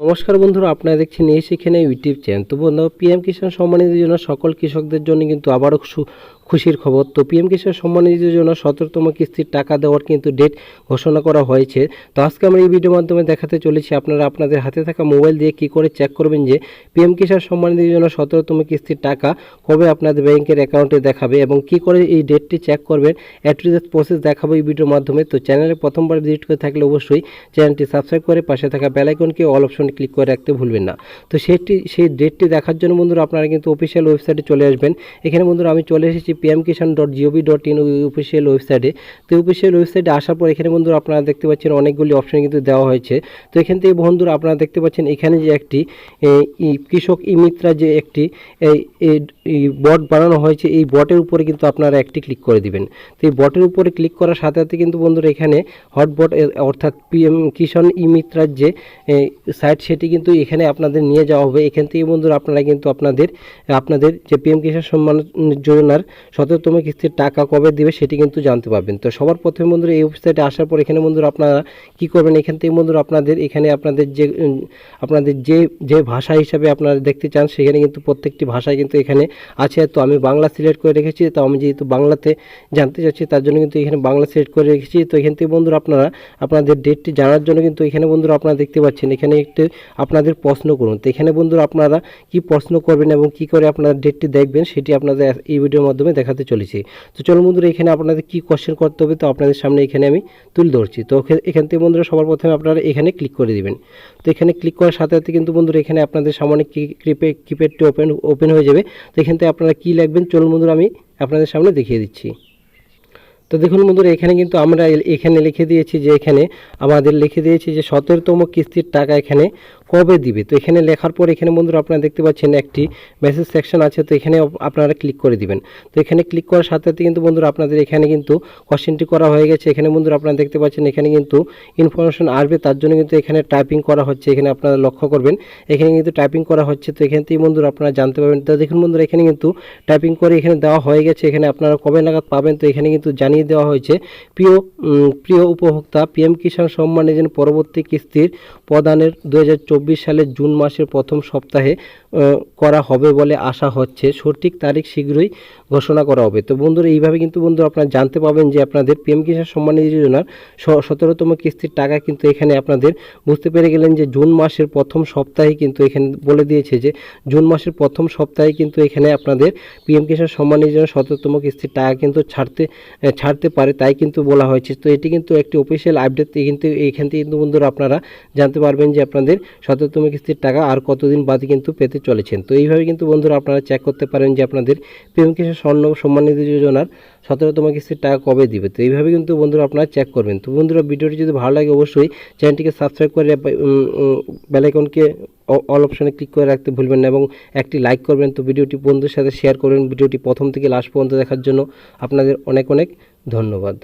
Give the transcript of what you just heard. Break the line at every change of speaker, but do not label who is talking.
নমস্কার বন্ধুরা, আপনারা দেখছেন এই সেখানে ইউটিউব চ্যানেল তো বন্ধু পিএম কিষাণ সম্মানিত জন্য সকল কৃষকদের জন্য কিন্তু আবারও খুশির খবর। তো পিএম কিষাণ সম্মানিতের জন্য সতেরোতম কিস্তির টাকা দেওয়ার কিন্তু ডেট ঘোষণা করা হয়েছে। তো আজকে আমরা এই ভিডিওর মাধ্যমে দেখাতে চলেছি আপনারা আপনাদের হাতে থাকা মোবাইল দিয়ে কি করে চেক করবেন যে পিএম কিষাণ সম্মানিতের জন্য সতেরোতম কিস্তির টাকা কবে আপনাদের ব্যাংকের অ্যাকাউন্টে দেখাবে এবং কি করে এই ডেটটি চেক করবেন অ্যাট টু প্রসেস দেখাবো এই ভিডিওর মাধ্যমে। তো চ্যানেলে প্রথমবার ভিজিট করে থাকলে অবশ্যই চ্যানেলটি সাবস্ক্রাইব করে পাশে থাকা বেল আইকনকে অল অপশনে ক্লিক করে রাখতে ভুলবেন না। তো সেটি, সেই ডেটটি দেখার জন্য বন্ধুরা আপনারা কিন্তু অফিসিয়াল ওয়েবসাইটে চলে আসবেন। এখানে বন্ধুরা আমি চলে এসেছি PM Kisan dot G O V dot in official ওয়েবসাইটে তো অফিসিয়াল ওয়েবসাইটে আসার পর এখানে বন্ধুরা আপনারা দেখতে পাচ্ছেন অনেকগুলি অপশন কিন্তু দেওয়া হয়েছে। তো এখান থেকে বন্ধুরা আপনারা দেখতে পাচ্ছেন এখানে যে একটি কৃষক ই মিত্রা যে একটি বট বানানো হয়েছে, এই বটের উপরে কিন্তু আপনারা একটি ক্লিক করে দিবেন। তো এই বটের উপরে ক্লিক করার সাথে সাথে কিন্তু বন্ধুরা এখানে হটবট অর্থাৎ পিএম কিষাণ ই মিত্রার যে সাইট সেটি কিন্তু এখানে আপনাদের নিয়ে যাওয়া হবে। এখান থেকে বন্ধুরা আপনারা কিন্তু আপনাদের আপনাদের যে পিএম কিষাণ সম্মান যোজনার সতেরোতম কিস্তির টাকা কবে দিবে সেটি কিন্তু জানতে পারবেন। তো সবার প্রথমে বন্ধুরা, এই ওয়েবসাইটে আসার পর এখানে বন্ধুরা আপনারা কী করবেন? এখান থেকে বন্ধুরা আপনাদের, এখানে আপনাদের যে আপনাদের যে যে ভাষা হিসাবে আপনারা দেখতে চান, সেখানে কিন্তু প্রত্যেকটি ভাষায় কিন্তু এখানে আছে। তো আমি বাংলা সিলেক্ট করে রেখেছি, তো আমি যেহেতু বাংলাতে জানতে চাচ্ছি, তার জন্য কিন্তু এখানে বাংলা সিলেক্ট করে রেখেছি। তো এখান থেকে বন্ধুরা আপনারা, আপনাদের ডেটটি জানার জন্য কিন্তু এখানে বন্ধুরা আপনারা দেখতে পাচ্ছেন, এখানে একটু আপনাদের প্রশ্ন করুন। তো এখানে বন্ধুরা আপনারা কি প্রশ্ন করবেন এবং কি করে আপনারা ডেটটি দেখবেন, সেটি আপনাদের এই ভিডিওর মাধ্যমে দেখাতে চলেছি। তো চলো বন্ধুরা, এখানে আপনাদের কি কোশ্চেন করতে হবে তো আপনাদের সামনে এখানে আমি তুলে ধরছি। তো এখান থেকে বন্ধুরা, সবার প্রথমে আপনারা এখানে ক্লিক করে দিবেন। তো এখানে ক্লিক করার সাথে সাথে কিন্তু বন্ধুরা, এখানে আপনাদের সামনে কি ক্রিপে কিপ্যাডটি ওপেন ওপেন হয়ে যাবে। তো এখান থেকে আপনারা কী লাগবেন চলুন বন্ধুরা, আমি আপনাদের সামনে দেখিয়ে দিচ্ছি। তো দেখুন বন্ধুরা, এখানে কিন্তু আমরা এখানে লিখে দিয়েছি যে এখানে আমাদের লিখে দিয়েছি যে সতেরোতম কিস্তির টাকা এখানে কবে দিবে? তো এখানে লেখার পর এখানে বন্ধুরা আপনারা দেখতে পাচ্ছেন একটি মেসেজ সেকশন আছে, তো এখানে আপনারা ক্লিক করে দিবেন। তো এখানে ক্লিক করার সাথে সাথে কিন্তু বন্ধুরা আপনাদের এখানে কিন্তু কোশ্চেনটি করা হয়ে গেছে। এখানে বন্ধুরা আপনারা দেখতে পাচ্ছেন এখানে কিন্তু ইনফরমেশন আসবে, তার জন্য কিন্তু এখানে টাইপিং করা হচ্ছে। এখানে আপনারা লক্ষ্য করবেন, এখানে কিন্তু টাইপিং করা হচ্ছে। তো এখান থেকে বন্ধুরা আপনারা জানতে পারবেন। তো দেখুন বন্ধুরা, এখানে কিন্তু টাইপিং করে এখানে দেওয়া হয়ে গেছে। এখানে আপনারা কবে নাগাদ পাবেন? তো এখানে কিন্তু জানিয়ে দেওয়া হয়েছে, প্রিয় প্রিয় উপভোক্তা পিএম কিষাণ সম্মান যোজনা পরবর্তী কিস্তির প্রদানের দু সালের জুন মাসের প্রথম সপ্তাহে করা হবে বলে আশা হচ্ছে। সঠিক তারিখ শীঘ্রই ঘোষণা করা হবে। তো বন্ধুরা, এইভাবে কিন্তু বন্ধুরা আপনারা জানতে পাবেন যে আপনাদের পিএম কিষাণ সম্মান যোজনার স- সতেরোতম কিস্তির টাকা কিন্তু এখানে আপনাদের বুঝতে পেরে গেলেন যে জুন মাসের প্রথম সপ্তাহে কিন্তু এখানে বলে দিয়েছে যে জুন মাসের প্রথম সপ্তাহে কিন্তু এখানে আপনাদের পিএম কিষাণ সম্মান যোজনার সতেরোতম কিস্তির টাকা কিন্তু ছাড়তে ছাড়তে পারে তাই কিন্তু বলা হয়েছে। তো এটি কিন্তু একটি অফিসিয়াল আপডেট কিন্তু এইখান থেকে কিন্তু বন্ধুরা আপনারা জানতে পারবেন যে আপনাদের সতেরোতম কিস্তির টাকা আর কতদিন বাদে কিন্তু পেতে চলেছেন। তো এইভাবে কিন্তু বন্ধুরা আপনারা চেক করতে পারেন যে আপনাদের পিএম কিষাণ স্বর্ণ সম্মান নিধি যোজনার সতেরোতম কিস্তির টাকা কবে দিবে। তো এইভাবে কিন্তু বন্ধুরা আপনারা চেক করবেন। তো বন্ধুরা ভিডিওটি যদি ভালো লাগে অবশ্যই চ্যানেলটিকে সাবস্ক্রাইব করে বেলাইকনকে অল অপশনে ক্লিক করে রাখতে ভুলবেন না এবং একটি লাইক করবেন। তো ভিডিওটি বন্ধুদের সাথে শেয়ার করবেন। ভিডিওটি প্রথম থেকে লাস্ট পর্যন্ত দেখার জন্য আপনাদের অনেক অনেক ধন্যবাদ।